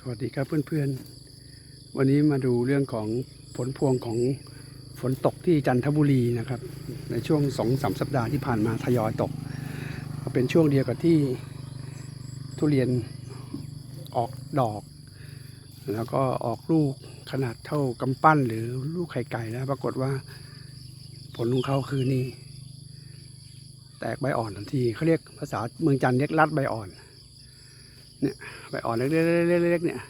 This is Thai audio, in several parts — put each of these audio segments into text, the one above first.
สวัสดีครับเพื่อนๆ วันนี้มาดูเรื่องของผลพวงของฝนตกที่จันทบุรีนะครับ ในช่วงสองสามสัปดาห์ที่ผ่านมาทยอยตกก็เป็นช่วงเดียวกับที่ทุเรียนออกดอก แล้วก็ออกลูกขนาดเท่ากำปั้นหรือลูกไข่ไก่แล้ว ปรากฏว่าผลของเขาคือนี่ แตกใบอ่อนทันทีเขาเรียกภาษาเมืองจันทร์เรียกลัดใบอ่อน เนี่ยใบอ่อนเล็กๆๆๆเนี่ย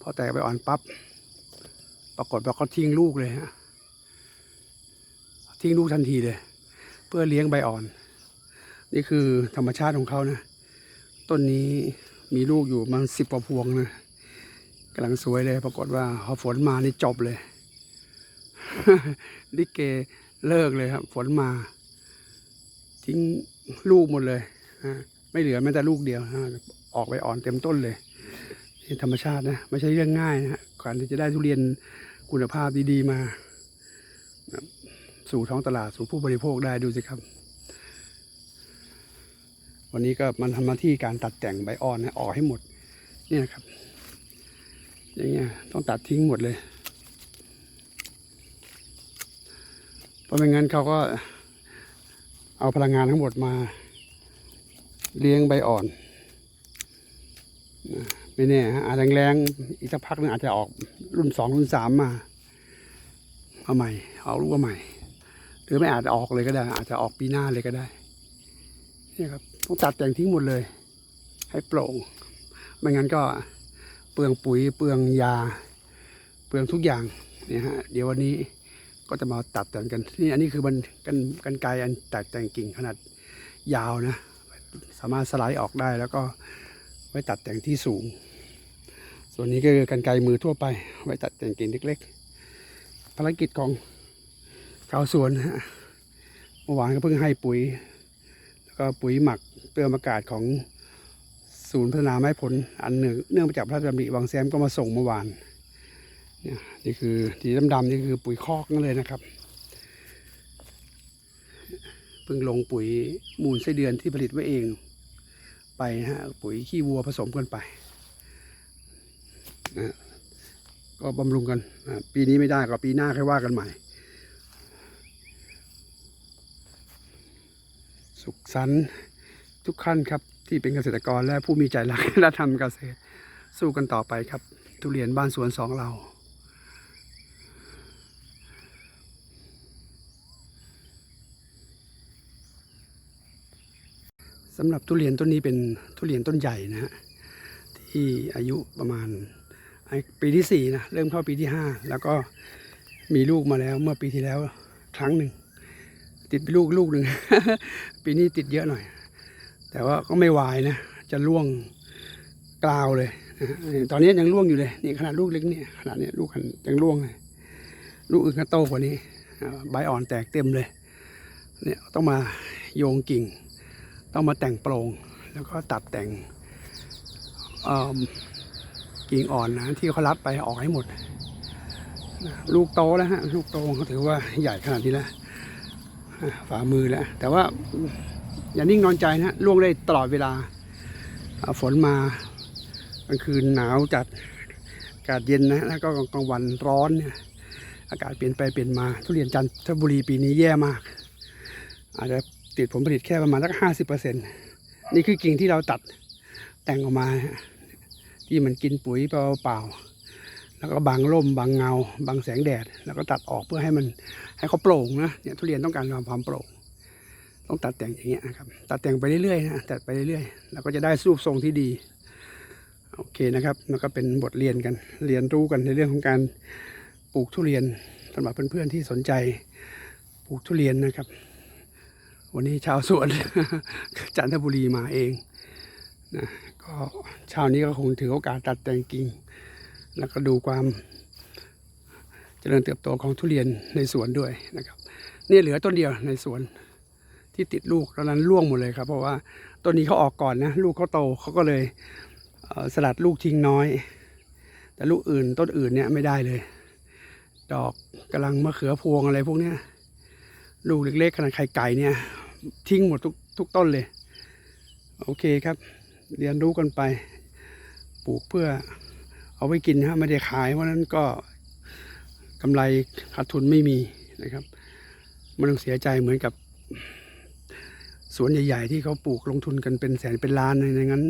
พอแตกใบอ่อนปั๊บปรากฏว่าเขาทิ้งลูกเลยฮะทิ้งลูกทันทีเลย เพื่อเลี้ยงใบอ่อน นี่คือธรรมชาติของเขานะต้นนี้มีลูกอยู่มันสิบกว่าพวงนะกำลังสวยเลย ปรากฏว่าพอฝนมานี่จบเลยลิเกเลิกเลยครับ ฝนมา ทิ้งลูกหมดเลยฮะ ไม่เหลือแม้แต่ลูกเดียวนะออกไปอ่อนเต็มต้นเลยนี่ธรรมชาตินะไม่ใช่เรื่องง่ายนะฮะการที่จะได้ทุเรียนคุณภาพดีๆมา สู่ท้องตลาดสู่ผู้บริโภคได้ดูสิครับ วันนี้ก็มันทำหน้าที่การตัดแต่งใบอ่อนนะออกให้หมดเนี่ยครับ อย่างเงี้ยต้องตัดทิ้งหมดเลยเพราะไม่งั้นเขาก็เอาพลังงานทั้งหมดมา เลี้ยงใบอ่อน ไม่แน่ฮะอาจแรงๆอีกสักพักหนึงอาจจะออกรุ่นสองรุ่นสามมาเอาใหม่ เอาลูกมาใหม่ หรือไม่อาจจะออกเลยก็ได้ อาจจะออกปีหน้าเลยก็ได้นี่ครับต้องตัดแต่งทิ้งหมดเลย ให้โปร่ง ไม่งั้นก็เปลืองปุ๋ยเปลืองยา เปลืองทุกอย่างเนี่ยฮะเดี๋ยววันนี้ก็จะมาตัดแต่งกันนี่อันนี้คือมันกันกันไกรอันแตกแต่งกิ่งขนาดยาวนะ สามารถสไลด์ออกได้แล้วก็ไว้ตัดแต่งที่สูง ส่วนนี้ก็คือกันไกรมือทั่วไป ไว้ตัดแต่งกิ่งเล็กๆ ภารกิจของชาวสวนนะฮะเมื่อวานก็เพิ่งให้ปุ๋ย แล้วก็ปุ๋ยหมักเติมอากาศของศูนย์พัฒนาไม้ผลอันหนึ่งเนื่องมาจากพระราชดำริวังแซมก็มาส่งเมื่อวานเนี่ยนี่คือสีดำๆนี่คือปุ๋ยคอกนั่นเลยนะครับ พิ่งลงปุ๋ยมูลไส้เดือนที่ผลิตไว้เองไปฮะปุ๋ยขี้วัวผสมกันไปนะก็บำรุงกันนะปีนี้ไม่ได้ก็ปีหน้าค่อยว่ากันใหม่ สุขสันต์ทุกขั้นครับที่เป็นเกษตรกรและผู้มีใจรักและทำเกษตรสู้กันต่อไปครับ ทุเรียนบ้านสวนสองเรา สำหรับทุเรียนต้นนี้เป็นทุเรียนต้นใหญ่นะฮะที่อายุประมาณปีที่สี่นะเริ่มเข้าปีที่ห้าแล้วก็มีลูกมาแล้วเมื่อปีที่แล้วครั้งหนึ่งติดลูกลูกหนึ่ง ปีนี้ติดเยอะหน่อย แต่ว่าก็ไม่วายนะ จะร่วงกลาวเลยตอนนี้ยังร่วงอยู่เลยนี่ขนาดลูกเล็กเนี่ยขนาดเนี้ยลูกยังร่วงเลยลูกอื่นก็โตกว่านี้ใบอ่อนแตกเต็มเลย เนี่ยต้องมาโยงกิ่ง ต้องมาแต่งโปร่งแล้วก็ตัดแต่งกิ่งอ่อนนะที่เขารัดไปออกให้หมด ลูกโตแล้วฮะลูกโตเขาถือว่าใหญ่ขนาดนี้แล้วฝ่ามือแล้ว แต่ว่าอย่านิ่งนอนใจนะล่วงได้ตลอดเวลา ฝนมากลางคืนหนาวจัดอากาศเย็นนะแล้วก็กลางวันร้อนเนี่ยอากาศเปลี่ยนไปเปลี่ยนมา ทุเรียนจันทบุรีปีนี้แย่มาก อาจจะ ติดผลผลิตแค่ประมาณสักห้าสิบเปอร์เซ็นตนี่คือกิ่งที่เราตัดแต่งออกมา ที่มันกินปุ๋ยเปล่าๆแล้วก็บังร่มบังเงาบังแสงแดด แล้วก็ตัดออกเพื่อให้มันให้เขาโปร่งนะเนี่ยทุเรียนต้องการความโปร่งต้องตัดแต่งอย่างเงี้ยนะครับตัดแต่งไปเรื่อยๆนะตัดไปเรื่อยๆแล้วก็จะได้รูปทรงที่ดีโอเคนะครับแล้วก็เป็นบทเรียนกันเรียนรู้กันในเรื่องของการปลูกทุเรียนสำหรับเพื่อนๆที่สนใจปลูกทุเรียนนะครับ วันนี้ชาวสวนจันทบุรีมาเองนะก็เช้านี้ก็คงถือโอกาสตัดแต่งกิ่ง แล้วก็ดูความเจริญเติบโตของทุเรียนในสวนด้วยนะครับนี่เหลือต้นเดียวในสวนที่ติดลูกตอนนั้นร่วงหมดเลยครับ เพราะว่าต้นนี้เขาออกก่อนนะ ลูกเขาโตเขาก็เลยเสลัดลูกทิ้งน้อย แต่ลูกอื่นต้นอื่นเนี่ยไม่ได้เลย ดอกกำลังมะเขือพวงอะไรพวกเนี้ยลูกเล็กๆขนาดไข่ไก่เนี่ย ทิ้งหมดทุกทุกต้นเลย โอเคครับ เรียนรู้กันไป ปลูกเพื่อเอาไว้กินฮะไม่ได้ขาย เพราะนั้นก็กำไรขาดทุนไม่มีนะครับไม่ต้องเสียใจเหมือนกับสวนใหญ่ๆ ที่เขาปลูกลงทุนกันเป็นแสนเป็นล้านในงั้น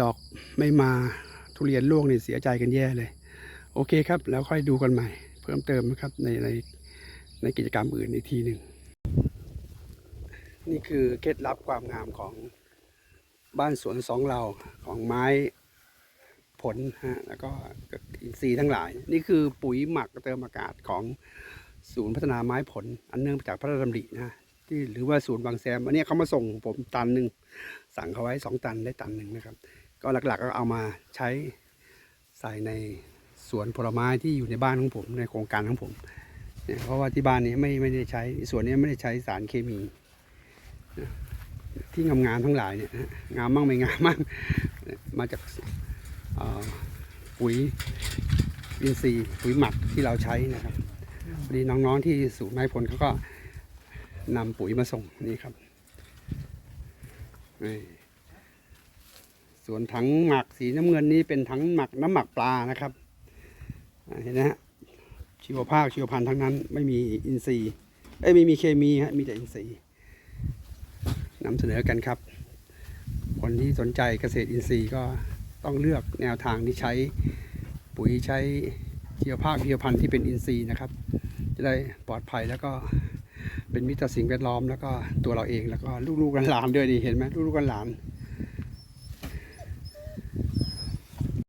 ดอกไม่มาทุเรียนร่วงนี่เสียใจกันแย่เลย โอเคครับ แล้วค่อยดูกันใหม่ เพิ่มเติมนะครับในในในกิจกรรมอื่นอีกทีหนึ่ง นี่คือเคล็ดลับความงามของบ้านสวนสองเราของไม้ผลฮะแล้วก็อินทรีย์ทั้งหลาย นี่คือปุ๋ยหมักเติมอากาศของศูนย์พัฒนาไม้ผล อันเนื่องจากพระราชดำรินะที่หรือว่าศูนย์บางแซมอันนี้เขามาส่งผมตันหนึ่งสั่งเขาไว้สองตันได้ตันหนึ่งนะครับ ก็หลักๆก็เอามาใช้ใส่ในสวนผลไม้ที่อยู่ในบ้านของผมในโครงการของผมเนี่ยเพราะว่าที่บ้านนี้ไม่ไม่ได้ใช้สวนนี้ไม่ได้ใช้สารเคมี ที่งามๆทั้งหลายเนี่ยงามมั่งไม่งามมั่งมาจากปุ๋ยอินทรีย์ปุ๋ยหมักที่เราใช้นะครับพอดีน้องๆที่ศูนย์ไม้ผลเขาก็นำปุ๋ยมาส่งนี่ครับส่วนถังหมักสีน้ำเงินนี้เป็นถังหมักน้ำหมักปลานะครับเห็นนะฮะชีวภาพชีวพันธุ์ทั้งนั้น ไม่มีอินทรีย์เอ้ยไม่มีเคมีฮะมีแต่อินทรีย์ นำเสนอกันครับ คนที่สนใจเกษตรอินทรีย์ก็ต้องเลือกแนวทางที่ใช้ปุ๋ยใช้เชีวภาเชีวพันธุ์ที่เป็นอินทรีย์นะครับ จะได้ปลอดภัยแล้วก็เป็นมิตรต่อสิ่งแวดล้อมแล้วก็ตัวเราเองแล้วก็ลูกๆหลานๆด้วยนี่เห็นไหมลูกๆหลานๆ